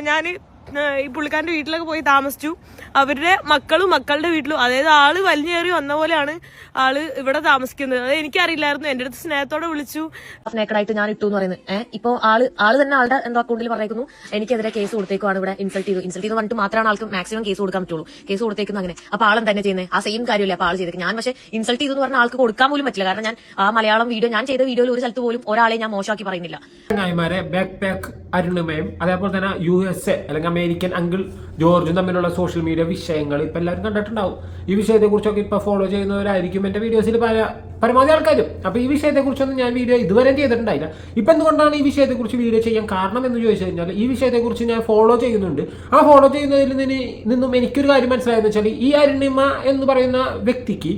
ഞാൻ ഈ പുള്ളിക്കാരന്റെ വീട്ടിലൊക്കെ പോയി താമസിച്ചു. അവരുടെ മക്കളും മക്കളുടെ വീട്ടിലും അതായത് ആൾ വലിഞ്ഞേറി വന്ന പോലെയാണ് ആൾ ഇവിടെ താമസിക്കുന്നത്. അത് എനിക്കറിയില്ലായിരുന്നു. എന്റെ അടുത്ത് സ്നേഹത്തോടെ വിളിച്ചു. സ്നേക്കഡായിട്ട് ഞാൻ ഇട്ടു എന്ന് പറയുന്നത്. ഏഹ് ഇപ്പൊ ആൾ ആൾ തന്നെ ആളുടെ എന്തോ അക്കൗണ്ടിൽ പറഞ്ഞേക്കുന്നു എനിക്കെതിരെ കേസ് കൊടുത്തേക്കുവാണ് ഇവിടെ ഇൻസൾട്ട് ചെയ്തു. ഇൻസൾട്ട് ചെയ്ത് പറഞ്ഞിട്ട് മാത്രമാണ് ആൾക്ക് മാക്സിമം കേസ് കൊടുക്കാൻ പറ്റുള്ളൂ. കേസ് കൊടുത്തേക്കുന്നു അങ്ങനെ. അപ്പൊ ആളും തന്നെ ചെയ്യുന്നത് ആ സെയിം കാര്യമില്ല അപ്പൊ ആൾ ചെയ്തേക്ക്. ഞാൻ പക്ഷേ ഇൻസൾട്ട് ചെയ്തു എന്ന് പറഞ്ഞാൽ ആൾക്ക് കൊടുക്കാൻ പോലും പറ്റില്ല. കാരണം ഞാൻ ആ മലയാളം വീഡിയോ ഞാൻ ചെയ്ത വീഡിയോയിൽ ഒരു സ്ഥലത്ത് പോലും ഒരാളെ ഞാൻ മോശമാക്കി പറയുന്നില്ല. ബാക്ക് പാക്ക് അരുണിമയും അതേപോലെ തന്നെ യു എസ് എ അല്ലെങ്കിൽ അമേരിക്കൻ അങ്കിൾ ജോർജും തമ്മിലുള്ള സോഷ്യൽ മീഡിയ വിഷയങ്ങൾ ഇപ്പം എല്ലാവരും കണ്ടിട്ടുണ്ടാവും. ഈ വിഷയത്തെക്കുറിച്ചൊക്കെ ഇപ്പോൾ ഫോളോ ചെയ്യുന്നവരായിരിക്കും എന്റെ വീഡിയോസിൽ പല പരമാവധി ആൾക്കാരും. അപ്പോൾ ഈ വിഷയത്തെക്കുറിച്ചൊന്നും ഞാൻ വീഡിയോ ഇതുവരെ ചെയ്തിട്ടുണ്ടായില്ല. ഇപ്പം എന്തുകൊണ്ടാണ് ഈ വിഷയത്തെക്കുറിച്ച് വീഡിയോ ചെയ്യാൻ കാരണം എന്ന് ചോദിച്ചു കഴിഞ്ഞാൽ ഈ വിഷയത്തെക്കുറിച്ച് ഞാൻ ഫോളോ ചെയ്യുന്നുണ്ട്. ആ ഫോളോ ചെയ്യുന്നതിൽ നിന്ന് എനിക്കൊരു കാര്യം മനസ്സിലായെന്ന് വെച്ചാൽ ഈ അരുണിമ എന്ന് പറയുന്ന വ്യക്തിക്ക്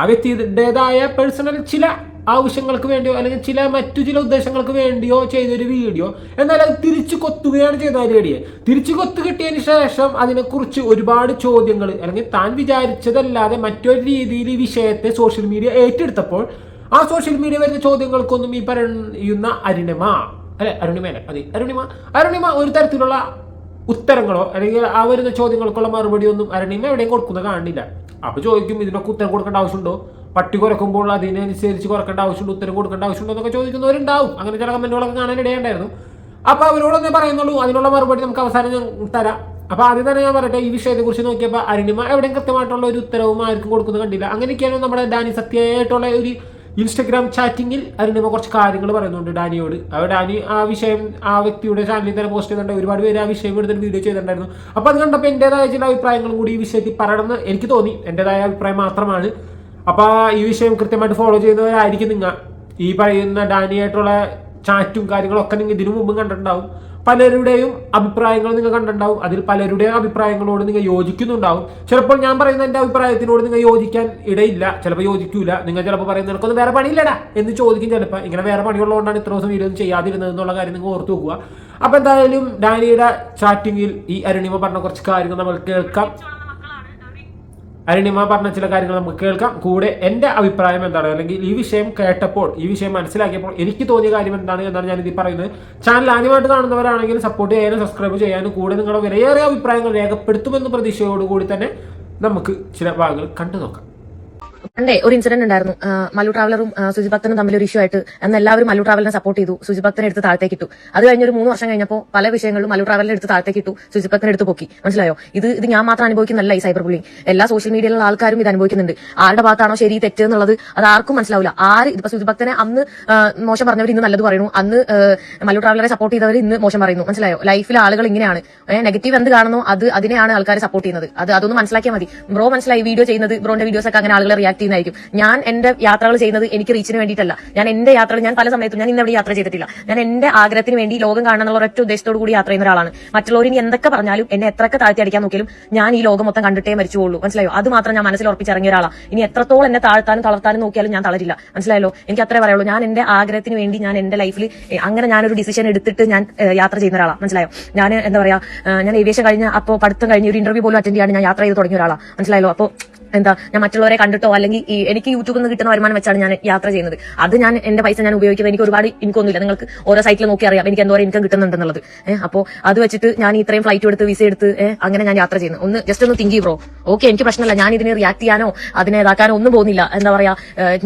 ആ വ്യക്തിയുടേതായ പേഴ്സണൽ ചില ആവശ്യങ്ങൾക്ക് വേണ്ടിയോ അല്ലെങ്കിൽ ചില മറ്റു ചില ഉദ്ദേശങ്ങൾക്ക് വേണ്ടിയോ ചെയ്തൊരു വീഡിയോ. എന്നാൽ അത് തിരിച്ചു കൊത്തുകയാണ് ചെയ്ത പരിപാടിയെ തിരിച്ചു കൊത്തു കിട്ടിയതിന് ശേഷം അതിനെക്കുറിച്ച് ഒരുപാട് ചോദ്യങ്ങൾ അല്ലെങ്കിൽ താൻ വിചാരിച്ചതല്ലാതെ മറ്റൊരു രീതിയിൽ ഈ വിഷയത്തെ സോഷ്യൽ മീഡിയ ഏറ്റെടുത്തപ്പോൾ ആ സോഷ്യൽ മീഡിയ വരുന്ന ചോദ്യങ്ങൾക്കൊന്നും ഈ പറയുന്ന അരുണിമ അല്ലെ അരുണിമേനെ അതെ അരുണിമ അരുണിമ ഒരു തരത്തിലുള്ള ഉത്തരങ്ങളോ അല്ലെങ്കിൽ ആ വരുന്ന ചോദ്യങ്ങൾക്കുള്ള മറുപടിയൊന്നും അരുണിമ എവിടെയും കൊടുക്കുന്ന കാണില്ല. അപ്പൊ ചോദിക്കും ഇതിനൊക്കെ ഉത്തരം കൊടുക്കേണ്ട ആവശ്യമുണ്ടോ? പട്ടി കുറക്കുമ്പോൾ അതിനനുസരിച്ച് കുറക്കേണ്ട ആവശ്യമുണ്ടോ ഉത്തരം കൊടുക്കേണ്ട ആവശ്യമുണ്ടോ എന്നൊക്കെ ചോദിക്കുന്നവരുണ്ടാവും. അങ്ങനെ ചില കമന്റുകളൊക്കെ കാണാൻ അപ്പോൾ അപ്പൊ അവരോടൊന്നേ പറയുന്നുള്ളൂ അതിനുള്ള മറുപടി നമുക്ക് അവസാനം ഞാൻ തരാം. അപ്പോൾ ആദ്യം തന്നെ ഞാൻ പറയട്ടെ ഈ വിഷയത്തെക്കുറിച്ച് നോക്കിയപ്പോൾ അരുണിമ എവിടെയും കൃത്യമായിട്ടുള്ള ഒരു ഉത്തരവും ആർക്കും കൊടുക്കുന്നത് കണ്ടില്ല. അങ്ങനെയൊക്കെയാണ് നമ്മുടെ ഡാനി സത്യമായിട്ടുള്ള ഒരു ഇൻസ്റ്റഗ്രാം ചാറ്റിങ്ങിൽ അരുണിമ കുറച്ച് കാര്യങ്ങൾ പറയുന്നുണ്ട് ഡാനിയോട്. അപ്പോൾ ഡാനി ആ വിഷയം ആ വ്യക്തിയുടെ ചാനലിൽ തന്നെ പോസ്റ്റ് ചെയ്തിട്ടുണ്ട്. ഒരുപാട് പേര് ആ വിഷയം എടുത്തിട്ട് വീഡിയോ ചെയ്തിട്ടുണ്ടായിരുന്നു. അപ്പോൾ അത് കണ്ടപ്പോൾ എന്റെതായ ചില അഭിപ്രായങ്ങളും കൂടി ഈ വിഷയത്തിൽ പറയണമെന്ന് എനിക്ക് തോന്നി. എന്റെതായ അഭിപ്രായം മാത്രമാണ്. അപ്പോൾ ഈ വിഷയം കൃത്യമായിട്ട് ഫോളോ ചെയ്യുന്നവരായിരിക്കും നിങ്ങൾ. ഈ പറയുന്ന ഡാനിയായിട്ടുള്ള ചാറ്റും കാര്യങ്ങളൊക്കെ നിങ്ങൾ ഇതിനു മുമ്പും കണ്ടിട്ടുണ്ടാവും. പലരുടെയും അഭിപ്രായങ്ങൾ നിങ്ങൾ കണ്ടിട്ടുണ്ടാവും. അതിൽ പലരുടെയും അഭിപ്രായങ്ങളോട് നിങ്ങൾ യോജിക്കുന്നുണ്ടാവും. ചിലപ്പോൾ ഞാൻ പറയുന്ന എന്റെ അഭിപ്രായത്തിനോട് നിങ്ങൾ യോജിക്കാൻ ഇടയില്ല. ചിലപ്പോൾ യോജിക്കൂല. നിങ്ങൾ ചിലപ്പോൾ പറയുന്ന നിനക്കൊന്നും വേറെ പണിയില്ലടാ എന്ന് ചോദിക്കും ചിലപ്പോൾ. ഇങ്ങനെ വേറെ പണിയുള്ളതുകൊണ്ടാണ് ഇത്ര ദിവസം വീഡിയോ ചെയ്യാതിരുന്നത് എന്നുള്ള കാര്യം നിങ്ങൾ ഓർത്ത് നോക്കുക അപ്പോൾ എന്തായാലും ഡാനിയുടെ ചാറ്റിങ്ങിൽ ഈ അരുണിമ പറഞ്ഞ കുറച്ച് കാര്യങ്ങൾ നമ്മൾ കേൾക്കാം. അരുണിമ പറഞ്ഞ ചില കാര്യങ്ങൾ നമുക്ക് കേൾക്കാം. കൂടെ എന്റെ അഭിപ്രായം എന്താണ്? അല്ലെങ്കിൽ ഈ വിഷയം കേട്ടപ്പോൾ ഈ വിഷയം മനസ്സിലാക്കിയപ്പോൾ എനിക്ക് തോന്നിയ കാര്യം എന്താണ് എന്നാണ് ഇതിൽ പറയുന്നത്. ചാനൽ ആദ്യമായിട്ട് കാണുന്നവരാണെങ്കിൽ സപ്പോർട്ട് ചെയ്യാനും സബ്സ്ക്രൈബ് ചെയ്യാനും കൂടെ നിങ്ങളുടെ വിലയേറിയ അഭിപ്രായങ്ങൾ രേഖപ്പെടുത്തുമെന്ന് പ്രതീക്ഷയോടുകൂടി തന്നെ നമുക്ക് ചില ഭാഗങ്ങൾ കണ്ടു നോക്കാം പണ്ടേ ഒരു ഇൻസിഡന്റ് ഉണ്ടായിരുന്നു. മല്ലു ട്രാവലറും സുജി ഭക്തനും തമ്മിൽ ഒരു ഇഷ്യൂ ആയിട്ട് അന്ന് എല്ലാവരും മല്ലു ട്രാവലിനെ സപ്പോർട്ട് ചെയ്തു. സുജി ഭക്തനെ എടുത്ത് താഴത്തേക്ക് ഇട്ടു. അത് കഴിഞ്ഞ ഒരു മൂന്ന് വർഷം കഴിഞ്ഞപ്പോൾ പല വിഷയങ്ങളിലും മല്ലു ട്രാവലിനെ എടുത്ത് താഴത്തേക്ക് ഇട്ടു. സുജി ഭക്തനെ എടുത്ത് പൊക്കി. മനസ്സിലായോ? ഇത് ഇത് ഞാൻ മാത്രം അനുഭവിക്കുന്നല്ല ഈ സൈബർ ബുള്ളിങ് എല്ലാ സോഷ്യൽ മീഡിയയിലുള്ള ആൾക്കാരും ഇത് അനുഭവിക്കുന്നുണ്ട്. ആരുടെ ഭാഗത്താണോ ശരി തെറ്റ് എന്നുള്ളത് അത് ആർക്കും മനസ്സിലാവില്ല. ആര് ഇപ്പൊ സുജി ഭക്തനെ അന്ന് മോശം പറഞ്ഞവർ ഇന്ന് നല്ലത് പറയുന്നു അന്ന് മല്ലു ട്രാവലറെ സപ്പോർട്ട് ചെയ്തവർ ഇന്ന് മോശം പറയുന്നു. മനസ്സിലായോ? ലൈഫിൽ ആളുകൾ ഇങ്ങനെയാണ്. നെഗറ്റീവ് എന്ത് കാണുന്നു അത് അതിനെയാണ് ആൾക്കാർ സപ്പോർട്ട് ചെയ്യുന്നത്. അത് അതൊന്ന് മനസ്സിലാക്കിയാൽ മതി. ബ്രോ മനസ്സിലായി വീഡിയോ ചെയ്യുന്നത്? ബ്രോന്റെ വീഡിയോസ് ഒക്കെ അങ്ങനെ ആളുകളെ റിയാക്ട് ചെയ്യുന്നതായിരിക്കും. ഞാൻ എന്റെ യാത്രകൾ ചെയ്യുന്നത് എനിക്ക് റീച്ചിന് വേണ്ടിയിട്ടല്ല. ഞാൻ എന്റെ യാത്രകൾ ഞാൻ പല സമയത്തും ഞാൻ ഇന്നവിടെ യാത്ര ചെയ്തിട്ടില്ല. ഞാൻ എന്റെ ആഗ്രഹത്തിന് വേണ്ടി ലോകം കാണാനുള്ള ഒരൊറ്റ ഉദ്ദേശത്തോടു കൂടി യാത്ര ചെയ്യുന്ന ഒരാളാണ്. മറ്റുള്ളവർ ഇനി എന്തൊക്കെ പറഞ്ഞാലും എന്നെ എത്രയൊക്കെ താഴ്ത്തി അടിക്കാൻ നോക്കിയാലും ഞാൻ ഈ ലോകം മൊത്തം കണ്ടിട്ടേ മരിച്ചുള്ളൂ മനസ്സിലായോ? അത് മാത്രം ഞാൻ മനസ്സിൽ ഉറപ്പിച്ചിറങ്ങിയ ഒരാളാണ് ഇനി എത്രത്തോളം എന്നെ താഴ്ത്താനും തളർത്താനും നോക്കിയാലും ഞാൻ തളരില്ല. മനസ്സിലായല്ലോ? എനിക്ക് അത്രേ പറയുള്ളൂ ഞാൻ എന്റെ ആഗ്രഹത്തിന് വേണ്ടി ഞാൻ എന്റെ ലൈഫിൽ അങ്ങനെ ഞാനൊരു ഡിസിഷൻ എടുത്തിട്ട് ഞാൻ യാത്ര ചെയ്യുന്ന ഒരാളാണ് മനസ്സിലായോ? ഞാൻ എന്താ പറയാ ഞാൻ ഏവിയേഷൻ കഴിഞ്ഞ അപ്പോൾ പഠിത്തം കഴിഞ്ഞ ഒരു ഇന്റർവ്യൂ പോലും അറ്റൻഡ് ചെയ്യാൻ ഞാൻ യാത്ര ചെയ്ത് തുടങ്ങിയ ഒരാളാണ് മനസ്സിലായല്ലോ? അപ്പോൾ എന്താ ഞാൻ മറ്റുള്ളവരെ കണ്ടിട്ടോ അല്ലെങ്കിൽ എനിക്ക് യൂട്യൂബിൽ നിന്ന് കിട്ടുന്ന വരുമാനം വെച്ചാണ് ഞാൻ യാത്ര ചെയ്യുന്നത്. അത് ഞാൻ എന്റെ പൈസ ഞാൻ ഉപയോഗിക്കുന്നത് എനിക്ക് ഒരുപാട് ഇൻകൊന്നുമില്ല നിങ്ങൾക്ക് ഓരോ സൈറ്റിൽ നോക്കി അറിയാം. എനിക്ക് എന്തോരം ഇൻകം കിട്ടുന്നുണ്ടെന്നുള്ളത്. ഏഹ് അത് വെച്ചിട്ട് ഞാൻ ഇത്രയും ഫ്ലൈറ്റ് എടുത്ത് വിസ എടുത്ത് അങ്ങനെ ഞാൻ യാത്ര ചെയ്യുന്നു. ഒന്ന് ജസ്റ്റ് ഒന്ന് തിങ്ക് ബ്രോ ഓക്കെ എനിക്ക് പ്രശ്നമല്ല. ഞാൻ ഇതിനെ റിയാക്ട് ചെയ്യാനോ അതിനെ ഇതാക്കാനോ ഒന്നും പോകുന്നില്ല. എന്താ പറയാ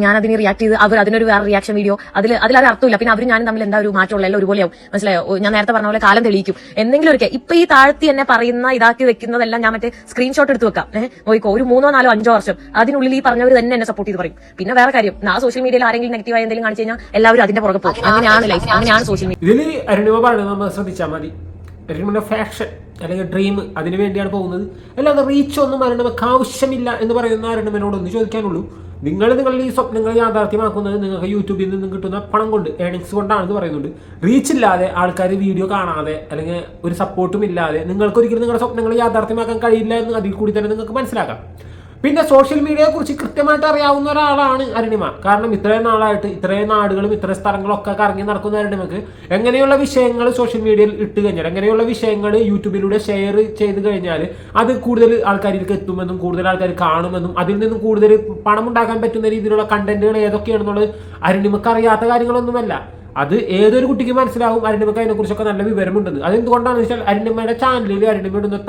ഞാൻ അതിനെ റിയാക്ട് ചെയ്ത് അവർ അതിനൊരു വേറെ റിയാക്ഷൻ വീഡിയോ അതിൽ അതിൽ അത് അർത്ഥമില്ല. പിന്നെ അവർ ഞാനും തമ്മിൽ എന്താ ഒരു മാറ്റമുള്ള എല്ലാം ഒരുപോലെയാവും. മനസ്സിലായോ? ഞാൻ നേരത്തെ പറഞ്ഞ പോലെ കാലം തെളിയിക്കും. എന്തെങ്കിലും ഒരിക്കൽ ഇപ്പൊ ഈ താഴ്ത്തി എന്നെ പറയുന്ന ഇതാക്കി വെക്കുന്നതെല്ലാം ഞാൻ മറ്റേ സ്ക്രീൻഷോട്ട് എടുത്ത് വെക്കാം. ഏഹ് ഒരു മൂന്നോ നാലോ അഞ്ചോ വർഷം. അതിനുള്ളിൽ ഈ പറഞ്ഞവർ തന്നെ എന്നെ സപ്പോർട്ട് ചെയ്ത് പറയും. പിന്നെ വേറെ കാര്യം നാ സോഷ്യൽ മീഡിയയിൽ ആരെങ്കിലും നെഗറ്റീവായി എന്തെങ്കിലും കാണിച്ചു കഴിഞ്ഞാൽ എല്ലാവരും അതിന്റെ പുറകെ പോകും. അങ്ങനെയാണ് ലൈഫ് അങ്ങനെയാണ് സോഷ്യൽ മീഡിയ ഇതിൽ അരുണിമ പറയുന്നത് നമ്മൾ ശ്രദ്ധിച്ചാൽ മതി. അരുണിമയുടെ ഫാഷൻ അല്ലെങ്കിൽ ഡ്രീം അതിനു വേണ്ടിയാണ് പോകുന്നത്. അല്ലാതെ റീച്ച് ഒന്നും അരുണിമക്ക് ആവശ്യമില്ല എന്ന് പറയുന്ന അരുണിമനോട് ഒന്ന് ചോദിക്കാനുള്ളൂ. നിങ്ങൾ നിങ്ങളുടെ ഈ സ്വപ്നങ്ങൾ യാഥാർത്ഥ്യമാക്കുന്നത് നിങ്ങൾക്ക് യൂട്യൂബിൽ നിന്ന് കിട്ടുന്ന പണം കൊണ്ട് ഏണിങ്സ് കൊണ്ടാണെന്ന് പറയുന്നുണ്ട്. റീച്ച് ഇല്ലാതെ ആൾക്കാർ വീഡിയോ കാണാതെ അല്ലെങ്കിൽ ഒരു സപ്പോർട്ടും ഇല്ലാതെ നിങ്ങൾക്ക് ഒരിക്കലും നിങ്ങളുടെ സ്വപ്നങ്ങൾ യാഥാർത്ഥ്യമാക്കാൻ കഴിയില്ല എന്ന് അതിൽ കൂടി തന്നെ നിങ്ങൾക്ക് മനസ്സിലാക്കാം. പിന്നെ സോഷ്യൽ മീഡിയയെ കുറിച്ച് കൃത്യമായിട്ട് അറിയാവുന്ന ഒരാളാണ് അരുണിമ. കാരണം ഇത്രയും നാളായിട്ട് ഇത്രയും നാടുകളും ഇത്രയും സ്ഥലങ്ങളും ഒക്കെ കറങ്ങി നടക്കുന്ന അരുണിമക്ക് എങ്ങനെയുള്ള വിഷയങ്ങൾ സോഷ്യൽ മീഡിയയിൽ ഇട്ട് കഴിഞ്ഞാൽ എങ്ങനെയുള്ള വിഷയങ്ങൾ യൂട്യൂബിലൂടെ ഷെയർ ചെയ്ത് കഴിഞ്ഞാൽ അത് കൂടുതൽ ആൾക്കാരിലേക്ക് എത്തുമെന്നും കൂടുതൽ ആൾക്കാർ കാണുമെന്നും അതിൽ നിന്നും കൂടുതൽ പണം ഉണ്ടാക്കാൻ പറ്റുന്ന രീതിയിലുള്ള കണ്ടന്റുകൾ ഏതൊക്കെയാണെന്നുള്ളത് അരുണിമക്ക് അറിയാത്ത കാര്യങ്ങളൊന്നുമല്ല. അത് ഏതൊരു കുട്ടിക്ക് മനസ്സിലാവും അരുണിമക്ക് അതിനെക്കുറിച്ചൊക്കെ നല്ല വിവരമുണ്ടെന്ന്. അതെന്തുകൊണ്ടാണെന്ന് വെച്ചാൽ അരുണിമയുടെ ചാനലിൽ അരുണിമ ഇടുന്ന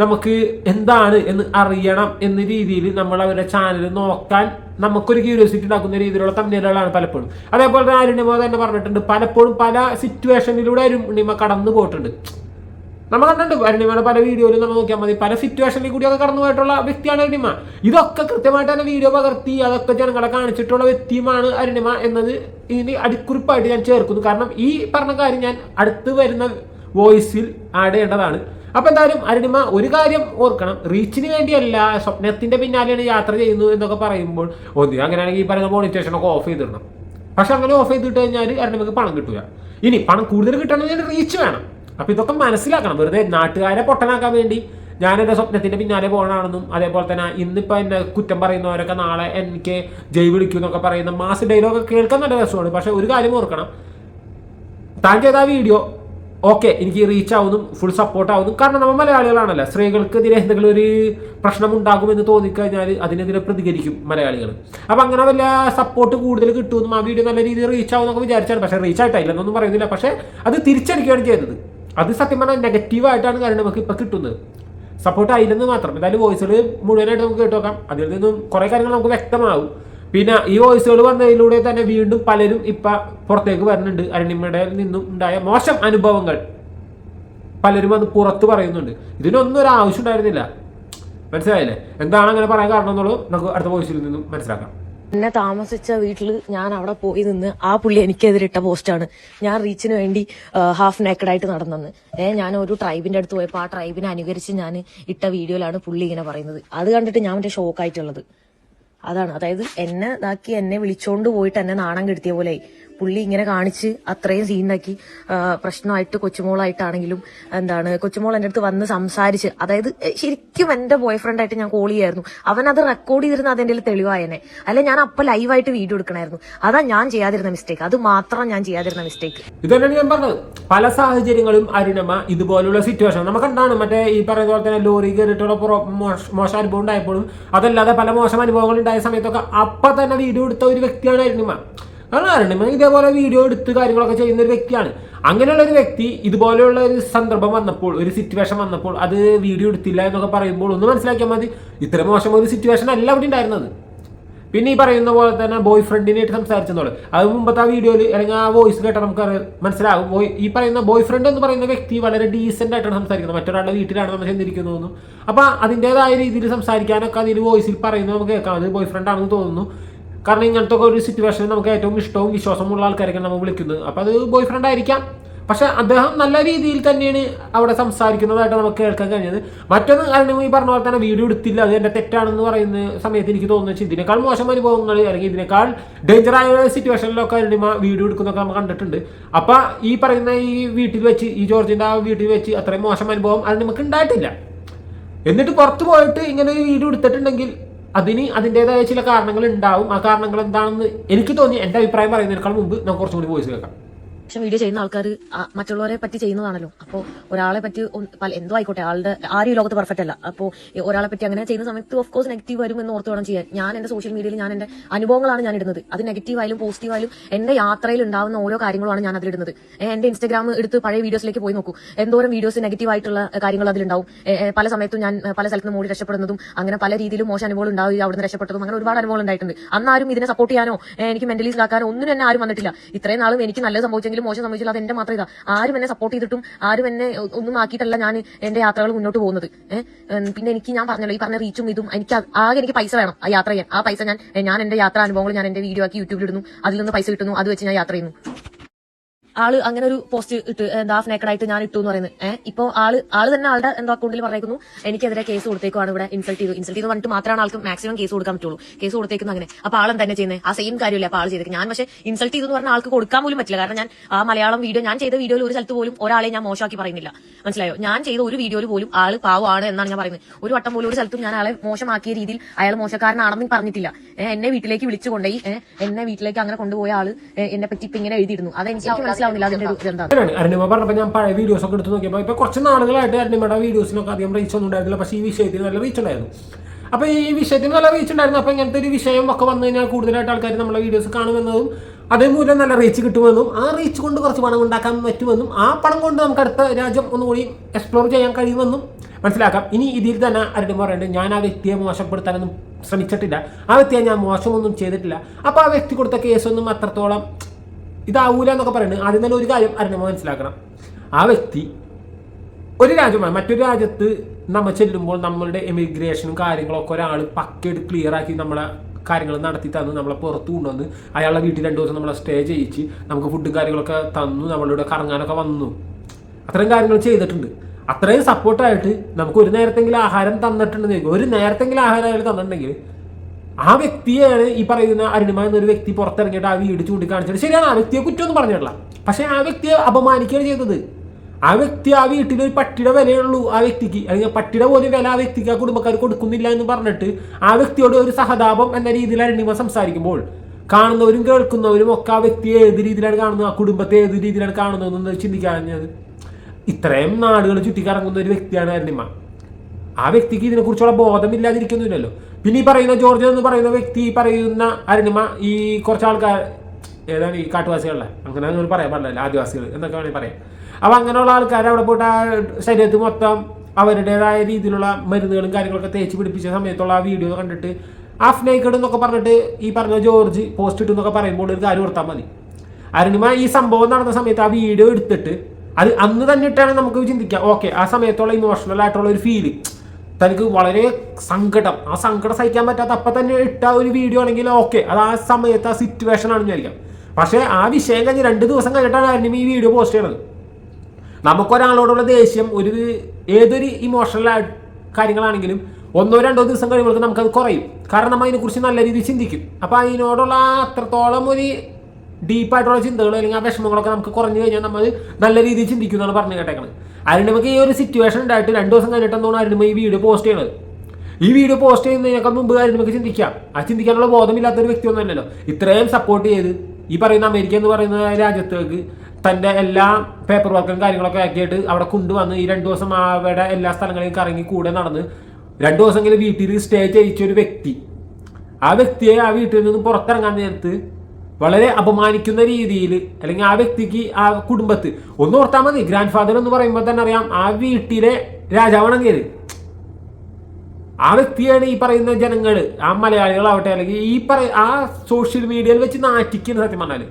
നമുക്ക് എന്താണ് എന്ന് അറിയണം എന്ന രീതിയിൽ നമ്മൾ അവരുടെ ചാനൽ നോക്കാൻ നമുക്കൊരു ക്യൂരിയോസിറ്റി ഉണ്ടാക്കുന്ന രീതിയിലുള്ള തമ്മിലുകളാണ് പലപ്പോഴും. അതേപോലെ തന്നെ അരുണിമ തന്നെ പറഞ്ഞിട്ടുണ്ട് പലപ്പോഴും പല സിറ്റുവേഷനിലൂടെ അരുണിമ കടന്നു പോയിട്ടുണ്ട്. നമ്മൾ കണ്ടിട്ടുണ്ട് അരുണിമയുടെ പല വീഡിയോയിലും നമ്മൾ നോക്കിയാൽ മതി. പല സിറ്റുവേഷനിൽ കൂടിയൊക്കെ കടന്നു പോയിട്ടുള്ള വ്യക്തിയാണ് അരുണിമ ഇതൊക്കെ കൃത്യമായിട്ട് തന്നെ വീഡിയോ പകർത്തി അതൊക്കെ ജനങ്ങളെ കാണിച്ചിട്ടുള്ള വ്യക്തിയുമാണ് അരുണിമ എന്നത് ഇതിന് അടിക്കുറിപ്പായിട്ട് ഞാൻ ചേർക്കുന്നു. കാരണം ഈ പറഞ്ഞ കാര്യം ഞാൻ അടുത്ത് വരുന്ന വോയിസിൽ ആഡ് ചെയ്യേണ്ടതാണ്. അപ്പൊ എന്തായാലും അരുണിമ ഒരു കാര്യം ഓർക്കണം. റീച്ചിന് വേണ്ടിയല്ല സ്വപ്നത്തിന്റെ പിന്നാലെയാണ് യാത്ര ചെയ്യുന്നു എന്നൊക്കെ പറയുമ്പോൾ ഒന്ന് അങ്ങനെയാണെങ്കിൽ ഈ പറയുന്ന മോണിറ്റേഷനൊക്കെ ഓഫ് ചെയ്തിടണം. പക്ഷെ അങ്ങനെ ഓഫ് ചെയ്തിട്ട് കഴിഞ്ഞാൽ അരുണിമക്ക് പണം കിട്ടുക ഇനി പണം കൂടുതൽ കിട്ടണമെങ്കിൽ റീച്ച് വേണം. അപ്പോൾ ഇതൊക്കെ മനസ്സിലാക്കണം. വെറുതെ നാട്ടുകാരെ പൊട്ടനാക്കാൻ വേണ്ടി ഞാൻ എന്റെ സ്വപ്നത്തിന്റെ പിന്നാലെ പോകണമെന്നും അതേപോലെ തന്നെ ഇന്നിപ്പോൾ എന്നെ കുറ്റം പറയുന്നവരൊക്കെ നാളെ എനിക്ക് ജൈവ് വിളിക്കും എന്നൊക്കെ പറയുന്ന മാസ് ഡയലോഗ് കേൾക്കാൻ നല്ല രസമാണ്. പക്ഷേ ഒരു കാര്യം ഓർക്കണം. താൻ ചെയ്ത ആ വീഡിയോ ഓക്കെ എനിക്ക് റീച്ച് ആവുന്നു ഫുൾ സപ്പോർട്ട് ആവുന്നു കാരണം നമ്മൾ മലയാളികളാണല്ലോ. സ്ത്രീകൾക്കെതിരെ എന്തെങ്കിലും ഒരു പ്രശ്നം ഉണ്ടാകുമെന്ന് തോന്നിക്കഴിഞ്ഞാൽ അതിനെതിരെ പ്രതികരിക്കും മലയാളികൾ അപ്പം അങ്ങനെ വല്ല സപ്പോർട്ട് കൂടുതൽ കിട്ടുമെന്നും ആ വീഡിയോ നല്ല രീതിയിൽ റീച്ച് ആവുമെന്നൊക്കെ വിചാരിച്ചാണ്. പക്ഷേ റീച്ച് ആയിട്ടില്ല എന്നൊന്നും പറയുന്നില്ല. പക്ഷേ അത് തിരിച്ചടിക്കുകയാണ് ചെയ്തത് അത് സത്യം പറഞ്ഞാൽ നെഗറ്റീവായിട്ടാണ് കാര്യം നമുക്ക് ഇപ്പം കിട്ടുന്നത്. സപ്പോർട്ട് ആയില്ലെന്ന് മാത്രം. എന്തായാലും വോയിസുകൾ മുഴുവനായിട്ട് നമുക്ക് കേട്ട് നോക്കാം. അതിൽ നിന്നും കുറേ കാര്യങ്ങൾ നമുക്ക് വ്യക്തമാവും പിന്നെ ഈ വോയിസുകൾ വന്നതിലൂടെ തന്നെ വീണ്ടും പലരും ഇപ്പൊ പുറത്തേക്ക് വരുന്നുണ്ട്. അരുണിമയുടെ നിന്നും ഉണ്ടായ മോശം അനുഭവങ്ങൾ പലരും അത് പുറത്ത് പറയുന്നുണ്ട്. ഇതിനൊന്നും ഒരു ആവശ്യം ഉണ്ടായിരുന്നില്ല. മനസ്സിലായില്ലേ? എന്താണ് അങ്ങനെ പറയാൻ കാരണം എന്നുള്ളത് നമുക്ക് അടുത്ത വോയിസിൽ നിന്നും മനസ്സിലാക്കാം. എന്നെ താമസിച്ച വീട്ടിൽ ഞാൻ അവിടെ പോയി നിന്ന് ആ പുള്ളി എനിക്കെതിരെ ഇട്ട പോസ്റ്റാണ് ഞാൻ റീച്ചിന് വേണ്ടി ഹാഫ് നേക്കഡായിട്ട് നടന്നെന്ന്. ഏഹ് ഞാൻ ഒരു ട്രൈബിന്റെ അടുത്ത് പോയപ്പോൾ ആ ട്രൈബിനെ അനുകരിച്ച് ഞാൻ ഇട്ട വീഡിയോയിലാണ് പുള്ളി ഇങ്ങനെ പറയുന്നത്. അത് കണ്ടിട്ട് ഞാൻ മറ്റേ ഷോക്കായിട്ടുള്ളത് അതാണ്. അതായത് എന്നെ ഇതാക്കി എന്നെ വിളിച്ചോണ്ട് പോയിട്ട് എന്നെ നാണം കെടുത്തിയ പോലെ പുള്ളി ഇങ്ങനെ കാണിച്ച് അത്രയും സീനാക്കി പ്രശ്നമായിട്ട് കൊച്ചുമോളായിട്ടാണെങ്കിലും എന്താണ് കൊച്ചുമോൾ എന്റെ അടുത്ത് വന്ന് സംസാരിച്ച് അതായത് ശരിക്കും എന്റെ ബോയ് ഫ്രണ്ട് ആയിട്ട് ഞാൻ കോൾ ചെയ്യായിരുന്നു. അവൻ അത് റെക്കോർഡ് ചെയ്തിരുന്ന അതെന്റെ തെളിവായനെ. അല്ലെ ഞാൻ അപ്പൊ ലൈവായിട്ട് വീഡിയോ എടുക്കണമായിരുന്നു അതാ ഞാൻ ചെയ്യാതിരുന്ന മിസ്റ്റേക്ക് അത് മാത്രം ഞാൻ ചെയ്യാതിരുന്ന മിസ്റ്റേക്ക് ഇത് ഞാൻ പറഞ്ഞത്. പല സാഹചര്യങ്ങളും അരുണമ ഇതുപോലുള്ള സിറ്റുവേഷൻ നമുക്ക് എന്താണ് മറ്റേ ഈ പറയുന്ന പോലെ തന്നെ ലോറി കയറിയിട്ടുള്ള മോശം അനുഭവം ഉണ്ടായപ്പോഴും അതല്ലാതെ പല മോശം അനുഭവങ്ങൾ ഉണ്ടായ സമയത്തൊക്കെ അപ്പൊ തന്നെ വീഡിയോ എടുത്ത ഒരു വ്യക്തിയാണ് അരുണിമ കാരണം അരുണിമ ഇതേപോലെ വീഡിയോ എടുത്ത് കാര്യങ്ങളൊക്കെ ചെയ്യുന്ന ഒരു വ്യക്തിയാണ്. അങ്ങനെയുള്ള ഒരു വ്യക്തി ഇതുപോലെയുള്ള ഒരു സന്ദർഭം വന്നപ്പോൾ ഒരു സിറ്റുവേഷൻ വന്നപ്പോൾ അത് വീഡിയോ എടുത്തില്ല എന്നൊക്കെ പറയുമ്പോൾ ഒന്ന് മനസ്സിലാക്കിയാൽ മതി. ഇത്ര മോശം ഒരു സിറ്റുവേഷൻ അല്ല അവിടെ ഉണ്ടായിരുന്നത്. പിന്നെ ഈ പറയുന്ന പോലെ തന്നെ ബോയ് ഫ്രണ്ടിനായിട്ട് സംസാരിച്ചെന്നോളൂ. അത് മുമ്പത്തെ ആ വീഡിയോയിൽ അല്ലെങ്കിൽ ആ വോയിസ് കേട്ടാൽ നമുക്ക് മനസ്സിലാകും ഈ പറയുന്ന ബോയ് ഫ്രണ്ട് എന്ന് പറയുന്ന വ്യക്തി വളരെ ഡീസെന്റ് ആയിട്ടാണ് സംസാരിക്കുന്നത്. മറ്റൊരാളുടെ വീട്ടിലാണ് നമ്മൾ ചെന്നിരിക്കുന്നതെന്നും അപ്പോൾ അതിന്റെതായ രീതിയിൽ സംസാരിക്കാനൊക്കെ അതിൽ വോയിസിൽ പറയുന്നത് നമുക്ക് കേൾക്കാം. അത് ബോയ് ഫ്രണ്ട് ആണെന്ന് തോന്നുന്നു. കാരണം ഇങ്ങനത്തെ ഒരു സിറ്റുവേഷനിൽ നമുക്ക് ഏറ്റവും ഇഷ്ടവും വിശ്വാസമുള്ള ആൾക്കാരൊക്കെ നമ്മൾ വിളിക്കുന്നത്. അപ്പോൾ അത് ബോയ് ഫ്രണ്ട് ആയിരിക്കാം. പക്ഷെ അദ്ദേഹം നല്ല രീതിയിൽ തന്നെയാണ് അവിടെ സംസാരിക്കുന്നതായിട്ട് നമുക്ക് കേൾക്കാൻ കഴിഞ്ഞത്. മറ്റൊന്ന് കാരണം ഈ പറഞ്ഞ പോലെ തന്നെ വീഡിയോ എടുത്തില്ല. അത് എന്റെ തെറ്റാണെന്ന് പറയുന്ന സമയത്ത് എനിക്ക് തോന്നുന്നത് ഇതിനേക്കാൾ മോശം അനുഭവങ്ങൾ അല്ലെങ്കിൽ ഇതിനേക്കാൾ ഡേഞ്ചർ ആയ സിറ്റുവേഷനിലൊക്കെ അരുണിമ വീഡിയോ എടുക്കുന്നൊക്കെ നമ്മൾ കണ്ടിട്ടുണ്ട്. അപ്പം ഈ പറയുന്ന ഈ വീട്ടിൽ വെച്ച് ഈ ജോർജിന്റെ ആ വീട്ടിൽ വെച്ച് അത്രയും മോശം അനുഭവം അത് നമുക്ക് ഉണ്ടായിട്ടില്ല. എന്നിട്ട് പുറത്ത് പോയിട്ട് ഇങ്ങനെ ഒരു വീഡിയോ എടുത്തിട്ടുണ്ടെങ്കിൽ അതിന് അതിന്റെതായ ചില കാരണങ്ങൾ ഉണ്ടാവും. ആ കാരണങ്ങൾ എന്താണെന്ന് എനിക്ക് തോന്നി എന്റെ അഭിപ്രായം പറയുന്നതിനേക്കാൾ മുമ്പ് നമുക്ക് കുറച്ചും കൂടി വോയിസ് കേൾക്കാം. പക്ഷെ വീഡിയോ ചെയ്യുന്ന ആൾക്കാർ മറ്റുള്ളവരെ പറ്റി ചെയ്യുന്നതാണല്ലോ. അപ്പോൾ ഒരാളെ പറ്റി എന്തോ ആയിക്കോട്ടെ ആളുടെ ആരും ലോകത്ത് പെർഫെക്റ്റ് അല്ല. അപ്പോൾ ഒരാളെ പറ്റി അങ്ങനെ ചെയ്യുന്ന സമയത്ത് ഓഫ് കോഴ്സ് നെഗറ്റീവ് വരും എന്ന് ഓർത്ത് വേണം ചെയ്യാൻ. ഞാൻ എന്റെ സോഷ്യൽ മീഡിയയിൽ ഞാൻ എന്റെ അനുഭവങ്ങളാണ് ഞാൻ ഇടുന്നത്. അത് നെഗറ്റീവ് ആയാലും പോസിറ്റീവ് ആയാലും എന്റെ യാത്രയിൽ ഉണ്ടാവുന്ന ഓരോ കാര്യങ്ങളാണ് ഞാൻ അതിലിടുന്നത് എന്റെ ഇൻസ്റ്റാഗ്രാം എടുത്ത് പഴയ വീഡിയോസിലേക്ക് പോയി നോക്കൂ. എന്തോരം വീഡിയോസ് നെഗറ്റീവ് ആയിട്ടുള്ള കാര്യങ്ങൾ അതിലുണ്ടാവും പല സമയത്തും ഞാൻ പല സ്ഥലത്തും നിന്ന് രക്ഷപ്പെടുന്നതും അങ്ങനെ പല രീതിയിലും മോശം അനുഭവങ്ങൾ ഉണ്ടാവുകയും അവിടുന്ന് രക്ഷപ്പെട്ടതും അങ്ങനെ ഒരുപാട് അനുഭവം ഉണ്ടായിട്ടുണ്ട്. അന്നാരും ഇതിനെ സപ്പോർട്ട് ചെയ്യാനോ എനിക്ക് മെന്റലി ആക്കാനോ ഒന്നും എന്നെ ആരും വന്നിട്ടില്ല. ഇത്രയും നാളും എനിക്ക് നല്ലത് സംഭവിച്ചെങ്കിലും മോശം സംഭവിച്ചില്ല അത് എന്റെ മാത്രം ഇതാ. ആരും എന്നെ സപ്പോർട്ട് ചെയ്തിട്ടും ആരും എന്നെ ഒന്നും ആക്കിയിട്ടല്ല ഞാൻ എന്റെ യാത്രകൾ മുന്നോട്ട് പോകുന്നത്. പിന്നെ എനിക്ക് ഞാൻ പറഞ്ഞല്ലോ ഈ പറഞ്ഞ റീച്ചും ഇതും എനിക്ക് ആകെ എനിക്ക് പൈസ വേണം ആ യാത്ര ചെയ്യാൻ. ആ പൈസ ഞാൻ ഞാൻ എന്റെ യാത്രാ അനുഭവങ്ങൾ ഞാൻ എന്റെ വീഡിയോ ആക്കി യൂട്യൂബിൽ ഇടുന്നു. അതിൽ നിന്ന് പൈസ കിട്ടുന്നു. അത് വെച്ച് ഞാൻ യാത്ര ചെയ്യുന്നു. ആൾ അങ്ങനെ ഒരു പോസ്റ്റ് ഇട്ട് എന്താ നേക്കഡായിട്ട് ഞാൻ ഇട്ടു എന്ന് പറയുന്നത്. ഏഹ് ഇപ്പൊ ആൾ ആൾ തന്നെ ആളുടെ എന്തോ അക്കൗണ്ടിൽ പറഞ്ഞേക്കുന്നു എനിക്കെതിരെ കേസ് കൊടുത്തേക്കുവാണ് ഇവിടെ ഇൻസൾട്ട് ചെയ്തു ഇൻസൾട്ട് ചെയ്ത് പറഞ്ഞിട്ട് മാത്രമാണ് ആൾക്ക് മാക്സിമം കേസ് കൊടുക്കാൻ പറ്റുള്ളൂ. കേസ് കൊടുത്തേക്കുന്നു അങ്ങനെ. അപ്പൊ ആളും തന്നെ ചെയ്യുന്നത് ആ സെയിം കാര്യമില്ല അപ്പൊ ആൾ ചെയ്തേക്ക് ഞാൻ പക്ഷേ ഇൻസൾട്ട് ചെയ്തു എന്ന് പറഞ്ഞ ആൾക്ക് കൊടുക്കാൻ പോലും പറ്റില്ല. കാരണം ഞാൻ ആ മലയാളം വീഡിയോ ഞാൻ ചെയ്ത വീഡിയോയിൽ ഒരു സ്ഥലത്ത് പോലും ഒരാളെ ഞാൻ മോശമാക്കി പറയുന്നില്ല. മനസ്സിലായോ? ഞാൻ ചെയ്ത ഒരു വീഡിയോയിൽ പോലും ആൾ പാവമാണ് എന്നാണ് ഞാൻ പറയുന്നത്. ഒരു വട്ടം പോലും ഒരു സ്ഥലത്തും ഞാൻ ആളെ മോശമാക്കിയ രീതിയിൽ അയാൾ മോശക്കാരനാണെന്ന് പറഞ്ഞിട്ടില്ല. എന്നെ വീട്ടിലേക്ക് വിളിച്ചു കൊണ്ടുപോയി. എന്നെ വീട്ടിലേക്ക് അങ്ങനെ കൊണ്ടുപോയ ആൾ എന്നെ പറ്റി ഇപ്പൊ ഇങ്ങനെ എഴുതിയിരുന്നു. അത് എനിക്ക് മനസ്സിലാവുന്നില്ല അതിന്റെ ഒരു ഇതെന്താ അരുണിമ പറഞ്ഞപ്പോൾ ഞാൻ പഴയ വീഡിയോസ് ഒക്കെ എടുത്ത് നോക്കിയപ്പോൾ ഇപ്പൊ കുറച്ച് നാളുകളായിട്ട് അരുണിമയുടെ വീഡിയോസിനൊക്കെ അധികം റീച്ച് ഒന്നും ഉണ്ടായിരുന്നില്ല. പക്ഷേ ഈ വിഷയത്തിൽ നല്ല റീച്ച് ഉണ്ടായിരുന്നു. അപ്പോൾ ഈ വിഷയത്തിന് നല്ല റീച്ച് ഉണ്ടായിരുന്നു. അപ്പോൾ ഇങ്ങനത്തെ ഒരു വിഷയം ഒക്കെ വന്നു കഴിഞ്ഞാൽ കൂടുതലായിട്ട് ആൾക്കാർ നമ്മളെ വീഡിയോസ് കാണുമെന്നതും അതേമൂലം നല്ല റീച്ച് കിട്ടുമെന്നും ആ റീച്ച് കൊണ്ട് കുറച്ച് പണം ഉണ്ടാക്കാൻ പറ്റുമെന്നും ആ പണം കൊണ്ട് നമുക്ക് അടുത്ത രാജ്യം ഒന്നുകൂടി എക്സ്പ്ലോർ ചെയ്യാൻ കഴിയുമെന്നും മനസ്സിലാക്കാം. ഇനി ഇതിൽ തന്നെ ആരുടെ പറയുന്നത് ഞാൻ ആ വ്യക്തിയെ മോശപ്പെടുത്താനൊന്നും ശ്രമിച്ചിട്ടില്ല. ആ വ്യക്തിയെ ഞാൻ മോശമൊന്നും ചെയ്തിട്ടില്ല. അപ്പോൾ ആ വ്യക്തി കൊടുത്ത കേസൊന്നും അത്രത്തോളം ഇതാവൂല എന്നൊക്കെ പറയുന്നത് ആദ്യം തന്നെ ഒരു കാര്യം അരുണിമ മനസ്സിലാക്കണം. ആ വ്യക്തി ഒരു രാജ്യമാണ് മറ്റൊരു രാജ്യത്ത് നമ്മൾ ചെല്ലുമ്പോൾ നമ്മളുടെ എമിഗ്രേഷനും കാര്യങ്ങളൊക്കെ ഒരാൾ പക്കയായിട്ട് ക്ലിയർ ആക്കി നമ്മളെ കാര്യങ്ങൾ നടത്തി തന്നു നമ്മളെ പുറത്തു കൊണ്ടുവന്ന് അയാളുടെ വീട്ടിൽ രണ്ട് ദിവസം നമ്മളെ സ്റ്റേ ചെയ്യിച്ച് നമുക്ക് ഫുഡും കാര്യങ്ങളൊക്കെ തന്നു നമ്മളിവിടെ കറങ്ങാനൊക്കെ വന്നു. അത്രയും കാര്യങ്ങൾ ചെയ്തിട്ടുണ്ട്. അത്രയും സപ്പോർട്ടായിട്ട് നമുക്ക് ഒരു നേരത്തെങ്കിലും ആഹാരം തന്നിട്ടുണ്ടെങ്കിൽ ഒരു നേരത്തെങ്കിലും ആഹാരം അയാൾ തന്നിട്ടുണ്ടെങ്കിൽ ആ വ്യക്തിയാണ് ഈ പറയുന്ന അരുണിമ എന്നൊരു വ്യക്തി പുറത്തിറങ്ങിയിട്ട് ആ വീട് ചൂണ്ടിക്കാണിച്ചത്. ശരിയാണ് ആ വ്യക്തിയെ കുറ്റമൊന്നും പറഞ്ഞിട്ടില്ല. പക്ഷെ ആ വ്യക്തിയെ അപമാനിക്കുകയാണ് ചെയ്തത്. ആ വ്യക്തി ആ വീട്ടിൽ ഒരു പട്ടിയുടെ വിലയുള്ളൂ ആ വ്യക്തിക്ക്. അല്ലെങ്കിൽ പട്ടിയുടെ പോലും വില ആ വ്യക്തിക്ക് ആ കുടുംബക്കാർ കൊടുക്കുന്നില്ല എന്ന് പറഞ്ഞിട്ട് ആ വ്യക്തിയോട് ഒരു സഹതാപം എന്ന രീതിയിൽ അരുണിമ സംസാരിക്കുമ്പോൾ കാണുന്നവരും കേൾക്കുന്നവരും ഒക്കെ ആ വ്യക്തിയെ ഏത് രീതിയിലാണ് കാണുന്നത്? ആ കുടുംബത്തെ ഏത് രീതിയിലാണ് കാണുന്നതെന്ന് ചിന്തിക്കാഞ്ഞത്. ഇത്രയും നാടുകൾ ചുറ്റിക്കറങ്ങുന്ന ഒരു വ്യക്തിയാണ് അരുണിമ. ആ വ്യക്തിക്ക് ഇതിനെക്കുറിച്ചുള്ള ബോധമില്ലാതിരിക്കുന്നില്ലല്ലോ പിന്നെ ഈ പറയുന്ന ജോർജ് എന്ന് പറയുന്ന വ്യക്തി ഈ പറയുന്ന അരുണിമ ഈ കുറച്ച് ആൾക്കാർ ഏതാണ് ഈ കാട്ടുവാസികളെ അങ്ങനെ അങ്ങനെ പറയാൻ പാടില്ല ആദിവാസികൾ എന്നൊക്കെ വേണമെങ്കിൽ പറയാം. അപ്പോൾ അങ്ങനെയുള്ള ആൾക്കാർ അവിടെ പോയിട്ട് ആ ശരീരത്തിൽ മൊത്തം അവരുടേതായ രീതിയിലുള്ള മരുന്നുകളും കാര്യങ്ങളൊക്കെ തേച്ച് പിടിപ്പിച്ച സമയത്തുള്ള ആ വീഡിയോ കണ്ടിട്ട് ആഫ് നൈക്കഡ് എന്നൊക്കെ പറഞ്ഞിട്ട് ഈ പറഞ്ഞ ജോർജ് പോസ്റ്റ് ഇട്ടു എന്നൊക്കെ പറയുമ്പോൾ ഒരു കാര്യം ഓർത്താൽ മതി. അരുണിമ ഈ സംഭവം നടന്ന സമയത്ത് ആ വീഡിയോ എടുത്തിട്ട് അത് അന്ന് തന്നെ ഇട്ടാണ് നമുക്ക് ചിന്തിക്കാം. ഓക്കെ ആ സമയത്തുള്ള ഇമോഷണൽ ആയിട്ടുള്ള ഒരു ഫീൽ തനിക്ക് വളരെ സങ്കടം. ആ സങ്കടം സഹിക്കാൻ പറ്റാത്ത അപ്പം തന്നെ ഇട്ട ഒരു വീഡിയോ ആണെങ്കിൽ ഓക്കെ അത് ആ സമയത്ത് ആ സിറ്റുവേഷൻ ആണെന്ന് വിചാരിക്കാം. പക്ഷേ ആ വിഷയം കഴിഞ്ഞ് രണ്ട് ദിവസം കഴിഞ്ഞിട്ടാണ് അരുണിമ ഈ വീഡിയോ പോസ്റ്റ് ചെയ്യണത്. നമുക്കൊരാളോടുള്ള ദേഷ്യം ഒരു ഏതൊരു ഇമോഷണൽ കാര്യങ്ങളാണെങ്കിലും ഒന്നോ രണ്ടോ ദിവസം കഴിയുമ്പോൾ നമുക്കത് കുറയും. കാരണം നമ്മൾ അതിനെക്കുറിച്ച് നല്ല രീതിയിൽ ചിന്തിക്കും. അപ്പോൾ അതിനോടുള്ള അത്രത്തോളം ഒരു ഡീപ്പായിട്ടുള്ള ചിന്തകൾ അല്ലെങ്കിൽ ആ വിഷമങ്ങളൊക്കെ നമുക്ക് കുറഞ്ഞു കഴിഞ്ഞാൽ നമ്മൾ നല്ല രീതിയിൽ ചിന്തിക്കും എന്നാണ് പറഞ്ഞു കേട്ടേക്കുന്നത് അരുണിമയ്ക്ക് ഈ ഒരു സിറ്റുവേഷൻ ഉണ്ടായിട്ട് രണ്ട് ദിവസം കഴിഞ്ഞിട്ട് എന്താണ് അരുണിമ ഈ വീഡിയോ പോസ്റ്റ് ചെയ്യണത്? ഈ വീഡിയോ പോസ്റ്റ് ചെയ്യുന്നതിനേക്കാൾ മുമ്പ് അരുണിമയ്ക്ക് ചിന്തിക്കാം. ആ ചിന്തിക്കാനുള്ള ബോധമില്ലാത്ത ഒരു വ്യക്തിയൊന്നുമല്ലല്ലോ ഇത്രയും സപ്പോർട്ട് ചെയ്ത് ഈ പറയുന്ന അമേരിക്ക എന്ന് പറയുന്ന രാജ്യത്തേക്ക് തന്റെ എല്ലാ പേപ്പർ വർക്കും കാര്യങ്ങളൊക്കെ ആക്കിയിട്ട് അവിടെ കൊണ്ടുവന്ന് ഈ രണ്ട് ദിവസം അവിടെ എല്ലാ സ്ഥലങ്ങളിലും കറങ്ങി കൂടെ നടന്ന് രണ്ട് ദിവസമെങ്കിലും വീട്ടിൽ സ്റ്റേ ചെയ്യിച്ച ഒരു വ്യക്തി. ആ വ്യക്തിയെ ആ വീട്ടിൽ നിന്ന് പുറത്തിറങ്ങാൻ നേരത്ത് വളരെ അപമാനിക്കുന്ന രീതിയിൽ അല്ലെങ്കിൽ ആ വ്യക്തിക്ക് ആ കുടുംബത്ത്. ഒന്ന് ഓർത്താൽ മതി ഗ്രാൻഡ് ഫാദർ എന്ന് പറയുമ്പോൾ തന്നെ അറിയാം ആ വീട്ടിലെ രാജാവാണ് കയറി ആ വ്യക്തിയാണ് ഈ പറയുന്ന ജനങ്ങൾ ആ മലയാളികളാവട്ടെ അല്ലെങ്കിൽ ഈ പറയ ആ സോഷ്യൽ മീഡിയയിൽ വെച്ച് നാറ്റിക്കുന്ന സത്യം പറഞ്ഞാൽ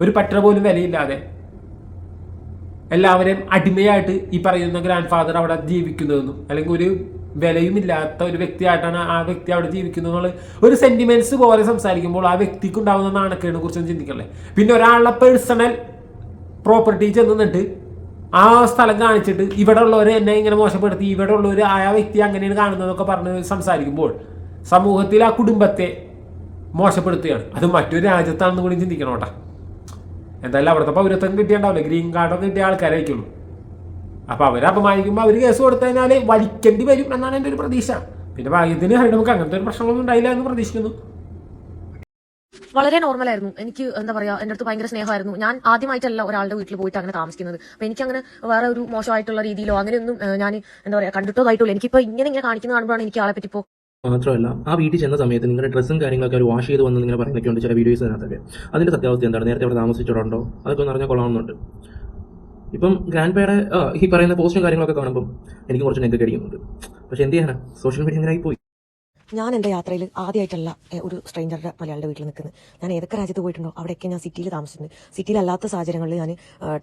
ഒരു പറ്റ പോലും വിലയില്ലാതെ എല്ലാവരെയും അടിമയായിട്ട് ഈ പറയുന്ന ഗ്രാൻഡ് ഫാദർ അവിടെ ജീവിക്കുന്നതെന്നും അല്ലെങ്കിൽ ഒരു വിലയുമില്ലാത്ത ഒരു വ്യക്തിയായിട്ടാണ് ആ വ്യക്തി അവിടെ ജീവിക്കുന്നത് എന്നുള്ള ഒരു സെന്റിമെന്റ്സ് പോലെ സംസാരിക്കുമ്പോൾ ആ വ്യക്തിക്ക് ഉണ്ടാകുന്ന നാണക്കേടിനെ കുറിച്ച് ചിന്തിക്കല്ലേ? പിന്നെ ഒരാളുടെ പേഴ്സണൽ പ്രോപ്പർട്ടി ചെന്നിട്ട് ആ സ്ഥലം കാണിച്ചിട്ട് ഇവിടെ ഉള്ളവർ എന്നെ ഇങ്ങനെ മോശപ്പെടുത്തി ഇവിടെ ഉള്ളവർ ആ വ്യക്തി അങ്ങനെയാണ് കാണുന്നതൊക്കെ പറഞ്ഞ് സംസാരിക്കുമ്പോൾ സമൂഹത്തിൽ ആ കുടുംബത്തെ മോശപ്പെടുത്തുകയാണ്. അത് മറ്റൊരു രാജ്യത്താണെന്ന് കൂടി ചിന്തിക്കണം കേട്ടോ. എന്തായാലും അവിടുത്തെ പൗരത്വം കിട്ടിയുണ്ടാവില്ല ഗ്രീൻ കാർഡൊക്കെ കിട്ടിയ ആൾക്കാരായിരിക്കുള്ളൂ. അപ്പോൾ അവരെ അപമാനിക്കുമ്പോൾ അവർ കേസ് കൊടുത്തു കഴിഞ്ഞാൽ വലിക്കേണ്ടി വരും എന്നാണ് എന്റെ ഒരു പ്രതീക്ഷ. പിന്നെ ഭാഗ്യത്തിന് നമുക്ക് അങ്ങനത്തെ ഒരു പ്രശ്നങ്ങളൊന്നും ഉണ്ടായില്ല എന്ന് പ്രതീക്ഷിക്കുന്നു. വളരെ നോർമൽ ആയിരുന്നു. എനിക്ക് എന്താ പറയാ എന്റെ അടുത്ത് ഭയങ്കര സ്നേഹമായിരുന്നു. ഞാൻ ആദ്യമായിട്ടല്ല ഒരാളുടെ വീട്ടിൽ പോയിട്ട് അങ്ങനെ താമസിക്കുന്നത്. അപ്പൊ എനിക്ക് അങ്ങനെ വേറെ ഒരു മോശമായിട്ടുള്ള രീതിയിലോ അങ്ങനെയൊന്നും ഞാൻ എന്താ പറയാ കണ്ടിട്ടോ എനിക്ക് എനിക്കിപ്പോ ഇങ്ങനെ ഇങ്ങനെ കാണിക്കുന്ന കാണുമ്പോഴാണ് എനിക്ക് ആളെ പറ്റി ഇപ്പോ മാത്രമല്ല ആ വീട്ടിൽ ചെന്ന സമയത്ത് നിങ്ങളുടെ ഡ്രസ്സും കാര്യങ്ങളൊക്കെ അവർ വാഷ് ചെയ്ത് വന്ന് ഇങ്ങനെ പറയുന്നൊക്കെ ഉണ്ട് ചില വീഡിയോസ് അതിനകത്തൊക്കെ അതിന്റെ സത്യാവസ്ഥ എന്താണ്? നേരത്തെ അവിടെ താമസിച്ചിട്ടുണ്ടോ അതൊക്കെ ഒന്ന് അറിഞ്ഞാൽ കൊള്ളാമെന്നുണ്ട് ഇപ്പം ഗ്രാൻഡ് പേയുടെ ഈ പറയുന്ന പോസ്റ്റും കാര്യങ്ങളൊക്കെ കാണുമ്പോൾ എനിക്ക് കുറച്ച് നെഗറ്റ് അടിക്കുന്നുണ്ട്. പക്ഷെ എന്ത് ചെയ്യാനാ? സോഷ്യൽ മീഡിയ അങ്ങനെ ആയിപ്പോയി. ഞാൻ എന്റെ യാത്രയിൽ ആദ്യമായിട്ടല്ല ഒരു സ്ട്രെയിഞ്ചറുടെ മലയാളിയുടെ വീട്ടിൽ നിൽക്കുന്നത് ഞാൻ ഏതൊക്കെ രാജ്യത്ത് പോയിട്ടുണ്ടോ അവിടെയൊക്കെ ഞാൻ സിറ്റിയിൽ താമസിച്ചിട്ടുണ്ട് സിറ്റിയിലല്ലാത്ത സാഹചര്യങ്ങളിൽ ഞാൻ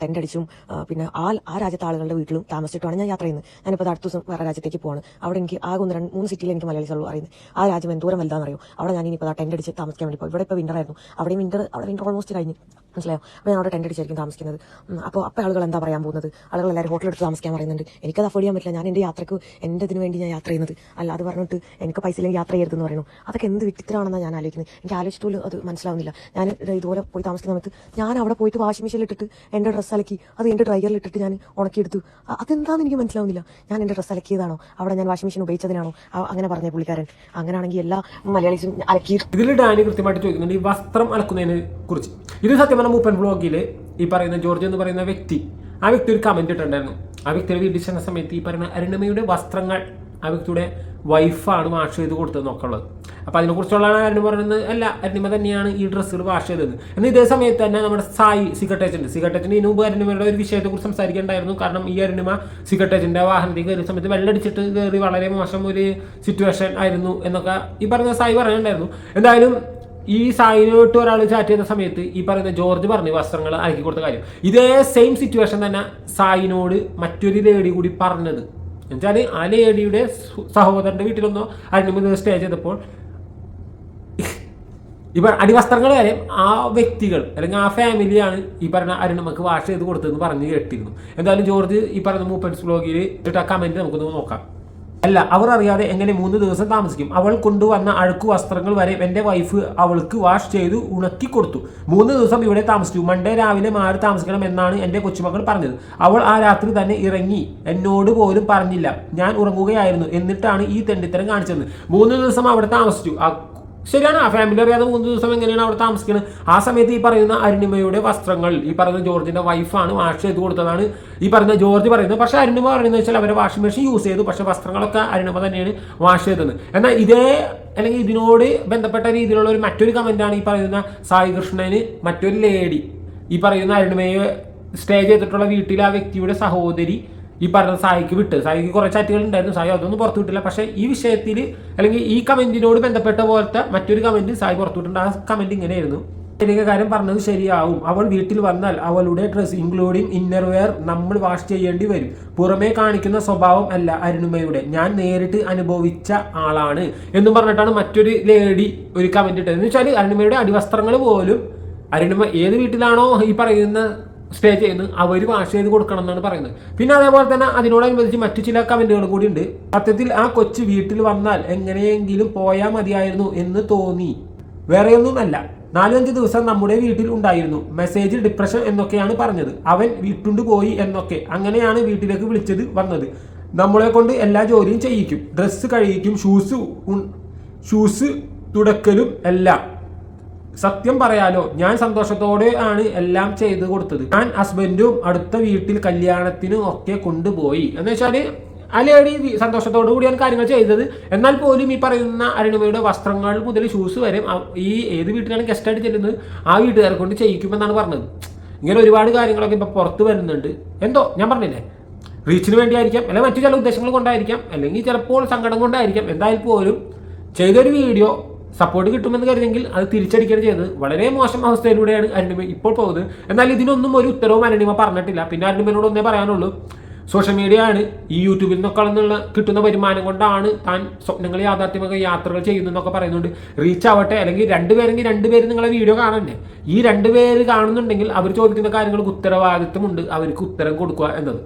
ടെന്റ് അടിച്ചും പിന്നെ ആ ആ രാജ്യത്തെ ആളുകളുടെ വീട്ടിലും താമസിച്ചിട്ടാണ് ഞാൻ യാത്ര ചെയ്യുന്നത് ഞാനിപ്പോൾ അടുത്ത ദിവസം വേറെ രാജ്യത്തേക്ക് പോവാണ്. അവിടെ എനിക്ക് ആകെ ഒന്ന് രണ്ട് മൂന്ന് സിറ്റിയിൽ എനിക്ക് മലയാളീസ് ഉള്ളൂ അറിയുന്നത് ആ രാജ്യം എന്തോരം വലുതാണെന്നറിയോ? അവിടെ ഞാൻ ഇനിയിപ്പോൾ ടെന്റ് അടിച്ച് താമസിക്കാൻ വേണ്ടി പോകും ഇവിടെ ഇപ്പോൾ വിന്റർ ആയിരുന്നു. അവിടെ വിന്റർ അവിടെ വിന്റർ ഓൾമോസ്റ്റ് കഴിഞ്ഞു. മനസ്സിലായോ? അപ്പോൾ ഞാൻ അവിടെ ടെന്റ് അടിച്ചായിരിക്കും താമസിക്കുന്നത്. അപ്പോൾ അപ്പോൾ ആളുകൾ എന്താ പറയാൻ പോകുന്നത്? ആളുകൾ എല്ലാവരും ഹോട്ടലെടുത്ത് താമസിക്കാൻ പറയുന്നുണ്ട്. എനിക്കത് അഫോർഡ് ചെയ്യാൻ പറ്റില്ല. ഞാൻ എന്റെ യാത്രയ്ക്ക് എന്റെ ഇതിന് വേണ്ടി ഞാൻ യാത്ര ചെയ്യുന്നത്. അല്ലാതെ പറഞ്ഞിട്ട് എനിക്ക് പൈസ ഇല്ലെങ്കിൽ യാത്ര ചെയ്യരുതെന്ന് പറയുന്നു. അതൊക്കെ എന്ത് വിട്ടിത്തരാണെന്നാണ് ഞാൻ ആലോചിക്കുന്നത്. എനിക്ക് ആലോചിച്ചിട്ടുള്ളൂ അത് മനസ്സിലാവുന്നില്ല. ഞാൻ ഇത് ഇതുപോലെ പോയി താമസിക്കുന്ന സമയത്ത് ഞാൻ അവിടെ പോയിട്ട് വാഷിംഗ് മെഷീനിൽ ഇട്ടിട്ട് എന്റെ ഡ്രസ്സ് അലക്കി അത് എന്റെ ഡ്രൈയറിൽ ഇട്ടിട്ട് ഞാൻ ഉണക്കിയെടുത്തു. അതെന്താണെന്ന് എനിക്ക് മനസ്സിലാവുന്നില്ല. ഞാൻ എന്റെ ഡ്രസ്സ് അലക്കിയതാണോ? അവിടെ ഞാൻ വാഷിംഗ് മെഷീൻ ഉപയോഗിച്ചതിനാണോ? അങ്ങനെ പറഞ്ഞ പുള്ളിക്കാരൻ. അങ്ങനെയാണെങ്കിൽ എല്ലാ മലയാളീസും അലക്കി ഇതിൽ ഡാനി കൃത്യമായിട്ട് ചോദിക്കുന്നുണ്ട് ഈ വസ്ത്രം അലക്കുന്നതിനെ കുറിച്ച്. ഇത് സത്യം പറഞ്ഞ മൂപ്പൻ ബ്ലോഗിൽ ഈ പറയുന്ന ജോർജ് എന്ന് പറയുന്ന വ്യക്തി ആ വ്യക്തി ഒരു കമന്റ് ഇട്ടിട്ടുണ്ടായിരുന്നു. ആ വ്യക്തിയുടെ വീട്ടിൽ ചെന്ന സമയത്ത് ഈ പറയുന്ന അരുണമയുടെ വസ്ത്രങ്ങൾ ആ വ്യക്തിയുടെ വൈഫാണ് വാഷ് ചെയ്ത് കൊടുത്തത് നോക്കുള്ളത് അപ്പോൾ അതിനെക്കുറിച്ചുള്ള അരുണിമ പറയുന്നത് അല്ല അരുണിമ തന്നെയാണ് ഈ ഡ്രസ്സുകൾ വാഷ് ചെയ്തത്. എന്നാൽ ഇതേ സമയത്ത് തന്നെ നമ്മുടെ സായി സിഗട്ടേജുണ്ട് സിഗട്ടേജിന് ഇതിനു മുമ്പ് അരുണിമയുടെ ഒരു വിഷയത്തെക്കുറിച്ച് സംസാരിക്കേണ്ടായിരുന്നു. കാരണം ഈ അരുണിമ സിഗട്ടേജിന്റെ വാഹനത്തിൽ കയറിയ സമയത്ത് വെള്ളടിച്ചിട്ട് കയറി വളരെ മോശം ഒരു സിറ്റുവേഷൻ ആയിരുന്നു എന്നൊക്കെ ഈ പറഞ്ഞ സായി പറയുന്നുണ്ടായിരുന്നു എന്തായാലും ഈ സായിനോട്ട് ഒരാൾ ചാറ്റ് ചെയ്ത സമയത്ത് ഈ പറയുന്ന ജോർജ് പറഞ്ഞു വസ്ത്രങ്ങൾ അയക്കി കൊടുത്ത കാര്യം. ഇതേ സെയിം സിറ്റുവേഷൻ തന്നെ സായിനോട് മറ്റൊരു ലേഡി കൂടി പറഞ്ഞത്. എന്നുവെച്ചാൽ ആലയടിയുടെ സഹോദരന്റെ വീട്ടിലൊന്നോ അരുണിമ സ്റ്റേ ചെയ്തപ്പോൾ ഇപ്പൊ അടിവസ്ത്രങ്ങൾ വരെ ആ വ്യക്തികൾ അല്ലെങ്കിൽ ആ ഫാമിലിയാണ് ഈ പറഞ്ഞ നമുക്ക് വാഷ് ചെയ്ത് കൊടുത്തതെന്ന് പറഞ്ഞ് കേട്ടിരുന്നു. എന്തായാലും ജോർജ് ഈ പറഞ്ഞ മൂപ്പൻസ് ബ്ലോഗിൽ ഇട്ടിട്ട് ആ കമന്റ് നമുക്കൊന്ന് നോക്കാം. അല്ല അവർ അറിയാതെ എങ്ങനെ മൂന്ന് ദിവസം താമസിക്കും. അവൾ കൊണ്ടുവന്ന അഴുക്ക് വസ്ത്രങ്ങൾ വരെ എന്റെ വൈഫ് അവൾക്ക് വാഷ് ചെയ്ത് ഉണക്കി കൊടുത്തു. മൂന്ന് ദിവസം ഇവിടെ താമസിച്ചു. മൺഡേ രാവിലെ മാറി താമസിക്കണം എന്നാണ് എന്റെ കൊച്ചുമകൾ പറഞ്ഞത്. അവൾ ആ രാത്രി തന്നെ ഇറങ്ങി. എന്നോട് പോലും പറഞ്ഞില്ല. ഞാൻ ഉറങ്ങുകയായിരുന്നു. എന്നിട്ടാണ് ഈ തെണ്ടിത്തരം കാണിച്ചത്. മൂന്ന് ദിവസം അവിടെ താമസിച്ചു. ശരിയാണ് ആ ഫാമിലി അറിയാതെ മൂന്ന് ദിവസം എങ്ങനെയാണ് അവിടെ താമസിക്കുന്നത് ആ സമയത്ത് ഈ പറയുന്ന അരുണിമയുടെ വസ്ത്രങ്ങൾ ഈ പറയുന്ന ജോർജിന്റെ വൈഫാണ് വാഷ് ചെയ്ത് കൊടുത്തതാണ് ഈ പറയുന്ന ജോർജ് പറയുന്നത്. പക്ഷേ അരുണിമ പറയുന്നത് വെച്ചാൽ അവരെ വാഷിംഗ് മെഷീൻ യൂസ് ചെയ്തു. പക്ഷെ വസ്ത്രങ്ങളൊക്കെ അരുണിമ തന്നെയാണ് വാഷ് ചെയ്തത്. എന്നാൽ ഇതേ അല്ലെങ്കിൽ ഇതിനോട് ബന്ധപ്പെട്ട രീതിയിലുള്ള ഒരു മറ്റൊരു കമന്റാണ് ഈ പറയുന്ന സായി കൃഷ്ണന് മറ്റൊരു ലേഡി ഈ പറയുന്ന അരുണിമയെ സ്റ്റേ ചെയ്തിട്ടുള്ള വീട്ടിലെ ആ വ്യക്തിയുടെ സഹോദരി ഈ പറഞ്ഞ സായിക്ക് വിട്ട്. സായിക്ക് കുറേ ചാറ്റുകൾ ഉണ്ടായിരുന്നു. സായി അതൊന്നും പുറത്തു വിട്ടില്ല. പക്ഷേ ഈ വിഷയത്തിൽ അല്ലെങ്കിൽ ഈ കമന്റിനോട് ബന്ധപ്പെട്ട പോലത്തെ മറ്റൊരു കമന്റ് സായി പുറത്തു വിട്ടിട്ടുണ്ട്. ആ കമന്റ് ഇങ്ങനെയായിരുന്നു. കാര്യം പറഞ്ഞത് ശരിയാവും. അവൾ വീട്ടിൽ വന്നാൽ അവളുടെ ഡ്രസ് ഇൻക്ലൂഡിങ് ഇന്നർവെയർ നമ്മൾ വാഷ് ചെയ്യേണ്ടി വരും. പുറമേ കാണിക്കുന്ന സ്വഭാവം അല്ല അരുണിമയുടെ ഞാൻ നേരിട്ട് അനുഭവിച്ച ആളാണ് എന്നും പറഞ്ഞിട്ടാണ് മറ്റൊരു ലേഡി ഒരു കമന്റ് ഇട്ടത്. എന്ന് വെച്ചാൽ അരുണിമയുടെ അടിവസ്ത്രങ്ങൾ പോലും അരുണിമ ഏത് വീട്ടിലാണോ ഈ പറയുന്ന സ്റ്റേ ചെയ്യുന്നത് അവർ വാഷ് ചെയ്ത് കൊടുക്കണം എന്നാണ് പറയുന്നത്. പിന്നെ അതേപോലെ തന്നെ അതിനോടനുബന്ധിച്ച് മറ്റു ചില കമന്റുകൾ കൂടി ഉണ്ട്. സത്യത്തിൽ ആ കൊച്ചു വീട്ടിൽ വന്നാൽ എങ്ങനെയെങ്കിലും പോയാൽ മതിയായിരുന്നു എന്ന് തോന്നി. വേറെയൊന്നുമല്ല നാലഞ്ച് ദിവസം നമ്മുടെ വീട്ടിൽ ഉണ്ടായിരുന്നു. മെസ്സേജ് ഡിപ്രഷൻ എന്നൊക്കെയാണ് പറഞ്ഞത്. അവൻ വീട്ടുകൊണ്ട് പോയി എന്നൊക്കെ. അങ്ങനെയാണ് വീട്ടിലേക്ക് വിളിച്ചത് വന്നത്. നമ്മളെ കൊണ്ട് എല്ലാ ജോലിയും ചെയ്യിക്കും. ഡ്രസ്സ് കഴിയിക്കും ഷൂസ് ഷൂസ് തുടക്കലും എല്ലാം. സത്യം പറയാലോ ഞാൻ സന്തോഷത്തോടെ ആണ് എല്ലാം ചെയ്തു കൊടുത്തത്. ഞാൻ ഹസ്ബൻഡും അടുത്ത വീട്ടിൽ കല്യാണത്തിനും ഒക്കെ കൊണ്ടുപോയി. എന്ന് വെച്ചാൽ അലയടി സന്തോഷത്തോടു കൂടിയാണ് കാര്യങ്ങൾ ചെയ്തത്. എന്നാൽ പോലും ഈ പറയുന്ന അരുണിമയുടെ വസ്ത്രങ്ങൾ മുതൽ ഷൂസ് വരെ ഈ ഏത് വീട്ടിലാണ് ഗസ്റ്റ് ആയിട്ട് ചെല്ലുന്നത്? ആ വീട്ടുകാരെ കൊണ്ട് ചെയ്യിക്കുമെന്നാണ് പറഞ്ഞത്. ഇങ്ങനെ ഒരുപാട് കാര്യങ്ങളൊക്കെ ഇപ്പൊ പുറത്ത് വരുന്നുണ്ട്. എന്തോ? ഞാൻ പറഞ്ഞില്ലേ? റീച്ചിന് വേണ്ടിയായിരിക്കാം. അല്ലെങ്കിൽ മറ്റു ചില ഉദ്ദേശങ്ങൾ കൊണ്ടായിരിക്കാം. അല്ലെങ്കിൽ ചിലപ്പോൾ സങ്കടം കൊണ്ടായിരിക്കാം. എന്തായാലും പോലും ചെയ്തൊരു വീഡിയോ സപ്പോർട്ട് കിട്ടുമെന്ന് കരുതെങ്കിൽ അത് തിരിച്ചടിക്കുകയാണ് ചെയ്തത്. വളരെ മോശം അവസ്ഥയിലൂടെയാണ് അരുണിമ ഇപ്പോൾ പോകുന്നത്. എന്നാൽ ഇതിനൊന്നും ഒരു ഉത്തരവും അരുണിമ പറഞ്ഞിട്ടില്ല. പിന്നെ അരുണിമനോട് ഒന്നേ പറയാനുള്ളൂ. സോഷ്യൽ മീഡിയ ആണ് ഈ യൂട്യൂബിൽ നിന്നൊക്കെ നിന്നുള്ള കിട്ടുന്ന വരുമാനം കൊണ്ടാണ് താൻ സ്വപ്നങ്ങൾ യാഥാർത്ഥ്യമൊക്കെ യാത്രകൾ ചെയ്യുന്നതെന്നൊക്കെ പറയുന്നുണ്ട്. റീച്ച് ആവട്ടെ അല്ലെങ്കിൽ രണ്ടുപേരെങ്കിൽ രണ്ടുപേര് നിങ്ങളെ വീഡിയോ കാണണ്ടേ? ഈ രണ്ടുപേര് കാണുന്നുണ്ടെങ്കിൽ അവർ ചോദിക്കുന്ന കാര്യങ്ങൾക്ക് ഉത്തരവാദിത്വമുണ്ട്. അവർക്ക് ഉത്തരം കൊടുക്കുക എന്നത്.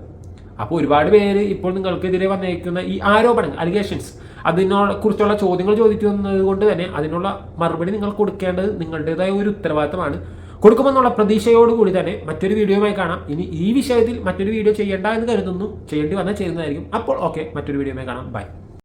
അപ്പോൾ ഒരുപാട് പേര് ഇപ്പോൾ നിങ്ങൾക്കെതിരെ വന്നേക്കുന്ന ഈ ആരോപണങ്ങൾ അലിഗേഷൻസ് അതിനോട് കുറിച്ചുള്ള ചോദ്യങ്ങൾ ചോദിച്ചു കൊണ്ട് തന്നെ അതിനുള്ള മറുപടി നിങ്ങൾ കൊടുക്കേണ്ടത് നിങ്ങളുടേതായ ഒരു ഉത്തരവാദിത്തമാണ്. കൊടുക്കുമെന്നുള്ള പ്രതീക്ഷയോടുകൂടി തന്നെ മറ്റൊരു വീഡിയോയുമായി കാണാം. ഇനി ഈ വിഷയത്തിൽ മറ്റൊരു വീഡിയോ ചെയ്യേണ്ട എന്ന് കരുതുന്നു. ചെയ്യേണ്ടി വന്നാൽ ചെയ്യുന്നതായിരിക്കും. അപ്പോൾ ഓക്കെ മറ്റൊരു വീഡിയോയുമായി കാണാം. ബൈ